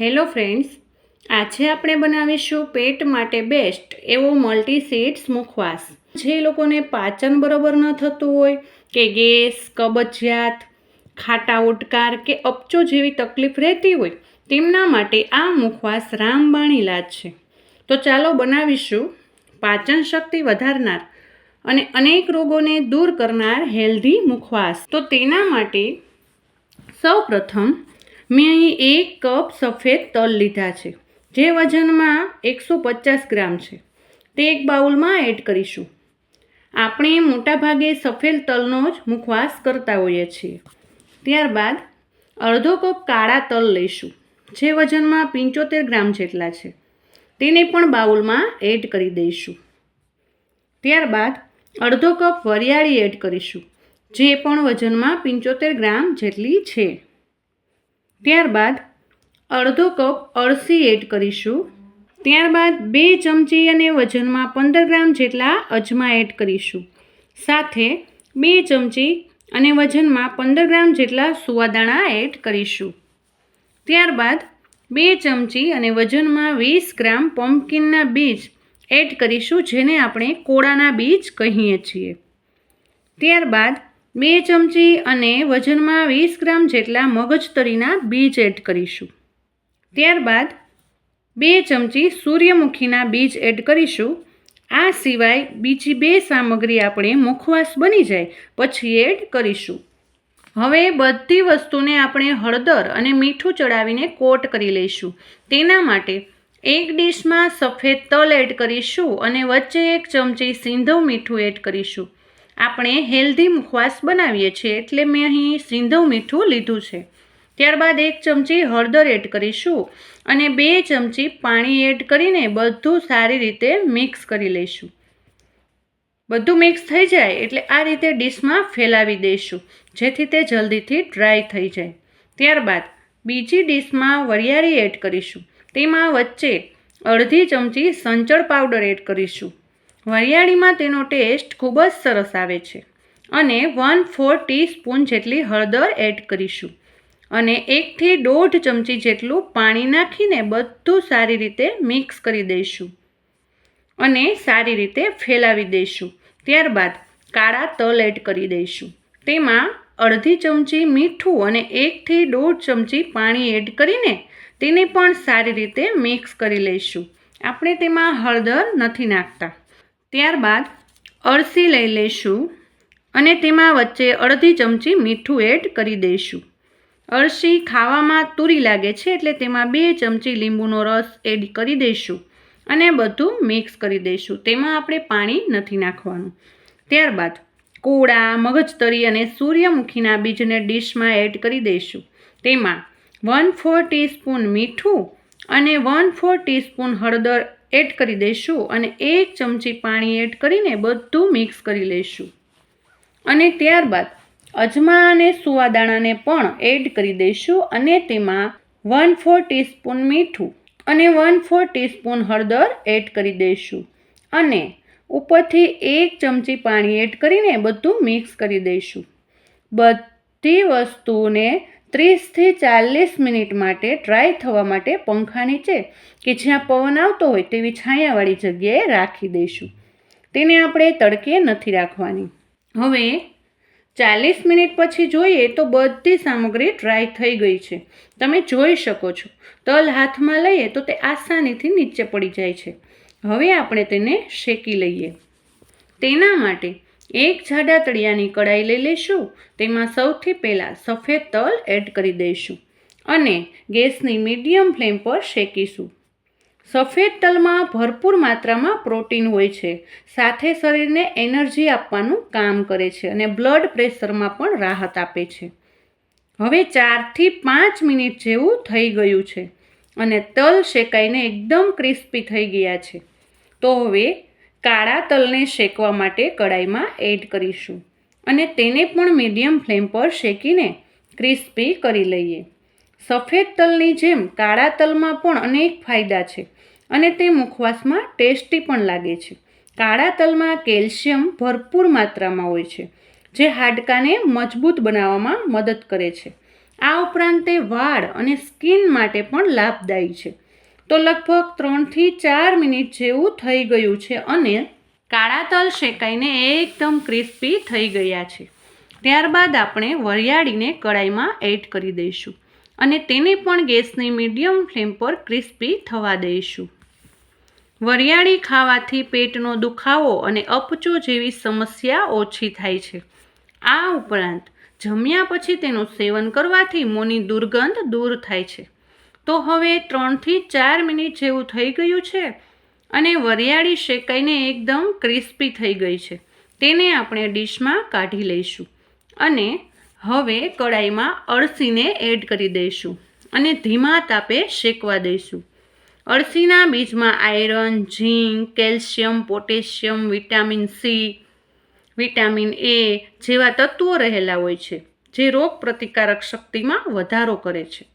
Hello friends, આજે આપણે બનાવીશું પેટ માટે બેસ્ટ એવો મલ્ટી સીડ્સ મુખવાસ. જે લોકોને પાચન બરોબર ન થતું હોય, કે ગેસ, કબજિયાત, ખાટા ઉડકાર કે અપચો જેવી તકલીફ રહેતી હોય, તેમના માટે આ મુખવાસ રામબાણ ઇલાજ છે. તો ચાલો બનાવીશું પાચન શક્તિ વધારનાર અને અનેક રોગોને દૂર કરનાર હેલ્ધી મુખવાસ. તો તેના માટે સૌ પ્રથમ મેં અહીં એક કપ સફેદ તલ લીધા છે, જે વજનમાં એકસો પચાસ ગ્રામ છે. તે એક બાઉલમાં એડ કરીશું. આપણે મોટાભાગે સફેદ તલનો જ મુખવાસ કરતા હોઈએ છીએ. ત્યારબાદ અડધો કપ કાળા તલ લઈશું, જે વજનમાં પંચોતેર ગ્રામ જેટલા છે. તેને પણ બાઉલમાં એડ કરી દઈશું. ત્યારબાદ અડધો કપ વરિયાળી એડ કરીશું, જે પણ વજનમાં પંચોતેર ગ્રામ જેટલી છે. ત્યારબાદ અડધો કપ અળસી એડ કરીશું. ત્યારબાદ બે ચમચી અને વજનમાં પંદર ગ્રામ જેટલા અજમા એડ કરીશું. સાથે બે ચમચી અને વજનમાં પંદર ગ્રામ જેટલા સુવાદાણા એડ કરીશું. ત્યારબાદ બે ચમચી અને વજનમાં વીસ ગ્રામ પમ્પકિનના બીજ એડ કરીશું, જેને આપણે કોળાના બીજ કહીએ છીએ. ત્યારબાદ બે ચમચી અને વજનમાં વીસ ગ્રામ જેટલા મગજતરીના બીજ એડ કરીશું. ત્યારબાદ બે ચમચી સૂર્યમુખીના બીજ એડ કરીશું. આ સિવાય બીજી બે સામગ્રી આપણે મુખવાસ બની જાય પછી એડ કરીશું. હવે બધી વસ્તુને આપણે હળદર અને મીઠું ચડાવીને કોટ કરી લઈશું. તેના માટે એક ડીશમાં સફેદ તલ એડ કરીશું અને વચ્ચે એક ચમચી સિંધવ મીઠું એડ કરીશું. આપણે હેલ્ધી મુખવાસ બનાવીએ છીએ એટલે મેં અહીં સિંધવ મીઠું લીધું છે. ત્યારબાદ એક ચમચી હળદર એડ કરીશું અને બે ચમચી પાણી એડ કરીને બધું સારી રીતે મિક્સ કરી લઈશું. બધું મિક્સ થઈ જાય એટલે આ રીતે ડીશમાં ફેલાવી દઈશું, જેથી તે જલ્દીથી ડ્રાય થઈ જાય. ત્યારબાદ બીજી ડીશમાં વરિયાળી એડ કરીશું. તેમાં વચ્ચે અડધી ચમચી સંચળ પાવડર એડ કરીશું. વરિયાળીમાં તેનો ટેસ્ટ ખૂબ જ સરસ આવે છે અને વન ફોર ટીસ્પૂન જેટલી હળદર એડ કરીશું અને એકથી દોઢ ચમચી જેટલું પાણી નાખીને બધું સારી રીતે મિક્સ કરી દઈશું અને સારી રીતે ફેલાવી દઈશું. ત્યારબાદ કાળા તલ એડ કરી દઈશું. તેમાં અડધી ચમચી મીઠું અને એકથી દોઢ ચમચી પાણી એડ કરીને તેને પણ સારી રીતે મિક્સ કરી લઈશું. આપણે તેમાં હળદર નથી નાખતા. ત્યારબાદ અળસી લઈ લઈશું અને તેમાં વચ્ચે અડધી ચમચી મીઠું એડ કરી દઈશું. અળસી ખાવામાં તુરી લાગે છે એટલે તેમાં બે ચમચી લીંબુનો રસ એડ કરી દઈશું અને બધું મિક્સ કરી દઈશું. તેમાં આપણે પાણી નથી નાખવાનું. ત્યારબાદ કોળા મગજતરી અને સૂર્યમુખીના બીજને ડીશમાં એડ કરી દઈશું. તેમાં વન ફોર ટીસ્પૂન મીઠું અને વન ફોર ટીસ્પૂન હળદર એડ કરી દઈશું અને એક ચમચી પાણી એડ કરીને બધું મિક્સ કરી લઈશું. અને ત્યારબાદ અજમા અને સુવાદાણાને પણ એડ કરી દઈશું અને તેમાં વન ફોર ટીસ્પૂન મીઠું અને વન ફોર ટીસ્પૂન હળદર એડ કરી દઈશું. અને ઉપરથી એક ચમચી પાણી એડ કરીને બધું મિક્સ કરી દઈશું. બધી વસ્તુને ત્રીસથી ચાલીસ મિનિટ માટે ડ્રાય થવા માટે પંખા નીચે કે જ્યાં પવન આવતો હોય તેવી છાયાવાળી જગ્યાએ રાખી દઈશું. તેને આપણે તડકે નથી રાખવાની. હવે ચાલીસ મિનિટ પછી જોઈએ તો બધી સામગ્રી ડ્રાય થઈ ગઈ છે. તમે જોઈ શકો છો. તલ હાથમાં લઈએ તો તે આસાનીથી નીચે પડી જાય છે. હવે આપણે તેને શેકી લઈએ. તેના માટે એક જાડા તળિયાની કડાઈ લઈ લઈશું તેમાં સૌથી પહેલાં સફેદ તલ એડ કરી દઈશું અને ગેસની મીડિયમ ફ્લેમ પર શેકીશું. સફેદ તલમાં ભરપૂર માત્રામાં પ્રોટીન હોય છે. સાથે શરીરને એનર્જી આપવાનું કામ કરે છે અને બ્લડ પ્રેશરમાં પણ રાહત આપે છે. હવે ચારથી પાંચ મિનિટ જેવું થઈ ગયું છે અને તલ શેકાઈને એકદમ ક્રિસ્પી થઈ ગયા છે. તો હવે કાળા તલને શેકવા માટે કડાઈમાં એડ કરીશું અને તેને પણ મીડિયમ ફ્લેમ પર શેકીને ક્રિસ્પી કરી લઈએ. સફેદ તલની જેમ કાળા તલમાં પણ અનેક ફાયદા છે અને તે મુખવાસમાં ટેસ્ટી પણ લાગે છે. કાળા તલમાં કેલ્શિયમ ભરપૂર માત્રામાં હોય છે, જે હાડકાને મજબૂત બનાવવામાં મદદ કરે છે. આ ઉપરાંત તે વાળ અને સ્કિન માટે પણ લાભદાયી છે. તો લગભગ ત્રણથી ચાર મિનિટ જેવું થઈ ગયું છે અને કાળા તલ શેકાઈને એકદમ ક્રિસ્પી થઈ ગયા છે. ત્યારબાદ આપણે વરિયાળીને કડાઈમાં એડ કરી દઈશું અને તેને પણ ગેસની મીડિયમ ફ્લેમ પર ક્રિસ્પી થવા દઈશું. વરિયાળી ખાવાથી પેટનો દુખાવો અને અપચો જેવી સમસ્યા ઓછી થાય છે. આ ઉપરાંત જમ્યા પછી તેનું સેવન કરવાથી મોંની દુર્ગંધ દૂર થાય છે. તો હવે ત્રણથી ચાર મિનિટ જેવું થઈ ગયું છે અને વરિયાળી શેકાઈને એકદમ ક્રિસ્પી થઈ ગઈ છે. તેને આપણે ડીશમાં કાઢી લઈશું અને હવે કડાઈમાં અળસીને એડ કરી દઈશું અને ધીમા તાપે શેકવા દઈશું. અળસીના બીજમાં iron, zinc, calcium, potassium, vitamin C, vitamin A જેવા તત્વો રહેલા હોય છે, જે રોગ પ્રતિકારક શક્તિમાં વધારો કરે છે.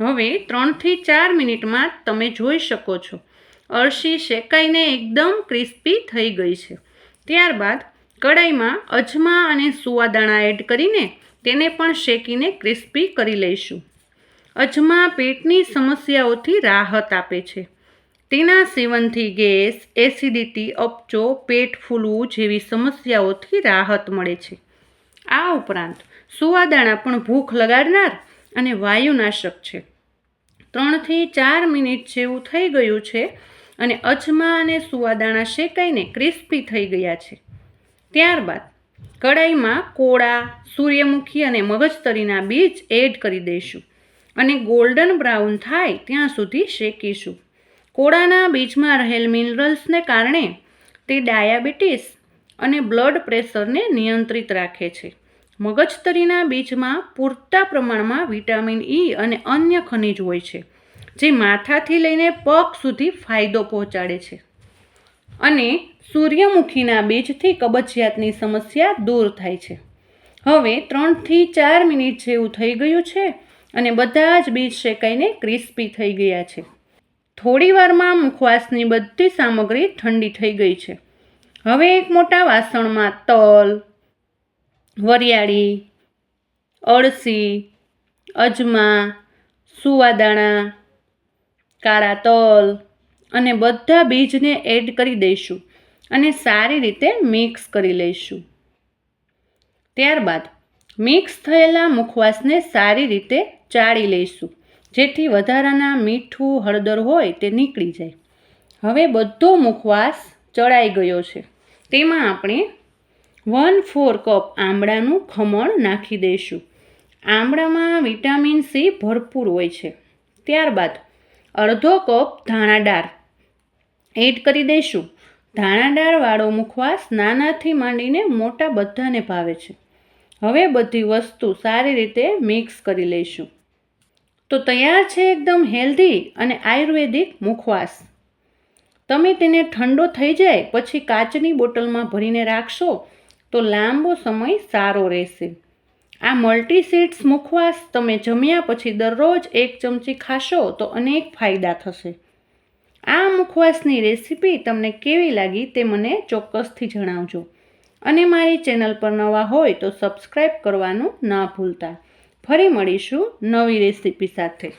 હવે ત્રણથી ચાર મિનિટમાં તમે જોઈ શકો છો. અળસી શેકાઈને એકદમ ક્રિસ્પી થઈ ગઈ છે. ત્યારબાદ કડાઈમાં અજમા અને સુવાદાણા એડ કરીને તેને પણ શેકીને ક્રિસ્પી કરી લઈશું. અજમા પેટની સમસ્યાઓથી રાહત આપે છે. તેના સેવનથી ગેસ, એસિડિટી અપચો, પેટ ફૂલવું જેવી સમસ્યાઓથી રાહત મળે છે. આ ઉપરાંત સુવાદાણા પણ ભૂખ લગાડનાર અને વાયુનાશક છે. ત્રણથી ચાર મિનિટ જેવું થઈ ગયું છે અને અજમા અને સુવાદાણા શેકાઈને ક્રિસ્પી થઈ ગયા છે. ત્યારબાદ કડાઈમાં કોળા, સૂર્યમુખી અને મગજતરીના બીજ એડ કરી દઈશું અને ગોલ્ડન બ્રાઉન થાય ત્યાં સુધી શેકીશું. કોળાના બીજમાં રહેલ મિનરલ્સને કારણે તે ડાયાબિટીસ અને બ્લડ પ્રેશરને નિયંત્રિત રાખે છે. મગજતરીના બીજમાં પૂરતા પ્રમાણમાં વિટામિન ઈ અને અન્ય ખનિજ હોય છે, જે માથાથી લઈને પગ સુધી ફાયદો પહોંચાડે છે. અને સૂર્યમુખીના બીજથી કબજિયાતની સમસ્યા દૂર થાય છે. હવે ત્રણથી ચાર મિનિટ જેવું થઈ ગયું છે અને બધા જ બીજ શેકાઈને ક્રિસ્પી થઈ ગયા છે. થોડી વારમાં મુખવાસની બધી સામગ્રી ઠંડી થઈ ગઈ છે. હવે એક મોટા વાસણમાં તલ વરિયાળી, અળસી, અજમા, સુવાદાણા, કાળા તલ અને બધા બીજને એડ કરી દઈશું અને સારી રીતે મિક્સ કરી લઈશું. ત્યારબાદ મિક્સ થયેલા મુખવાસને સારી રીતે ચાળી લઈશું, જેથી વધારાના મીઠું હળદર હોય તે નીકળી જાય. હવે બધો મુખવાસ ચડાઈ ગયો છે. તેમાં આપણે વન ફોર કપ આમળાનું ખમણ નાખી દઈશું. આમળામાં વિટામિન સી ભરપૂર હોય છે. ત્યારબાદ અડધો કપ ધાણાદાળ એડ કરી દઈશું. ધાણાદાળવાળો મુખવાસ નાનાથી માંડીને મોટા બધાને ભાવે છે. હવે બધી વસ્તુ સારી રીતે મિક્સ કરી લઈશું. તો તૈયાર છે એકદમ હેલ્ધી અને આયુર્વેદિક મુખવાસ. તમે તેને ઠંડો થઈ જાય પછી કાચની બોટલમાં ભરીને રાખશો તો લાંબો સમય સારો રહેશે. આ મલ્ટીસીડ્સ મુખવાસ તમે જમ્યા પછી દરરોજ એક ચમચી ખાશો તો અનેક ફાયદા થશે. આ મુખવાસની રેસીપી તમને કેવી લાગી તે મને ચોક્કસથી જણાવજો. અને મારી ચેનલ પર નવા હોય તો સબસ્ક્રાઈબ કરવાનું ના ભૂલતા. ફરી મળીશું નવી રેસીપી સાથે.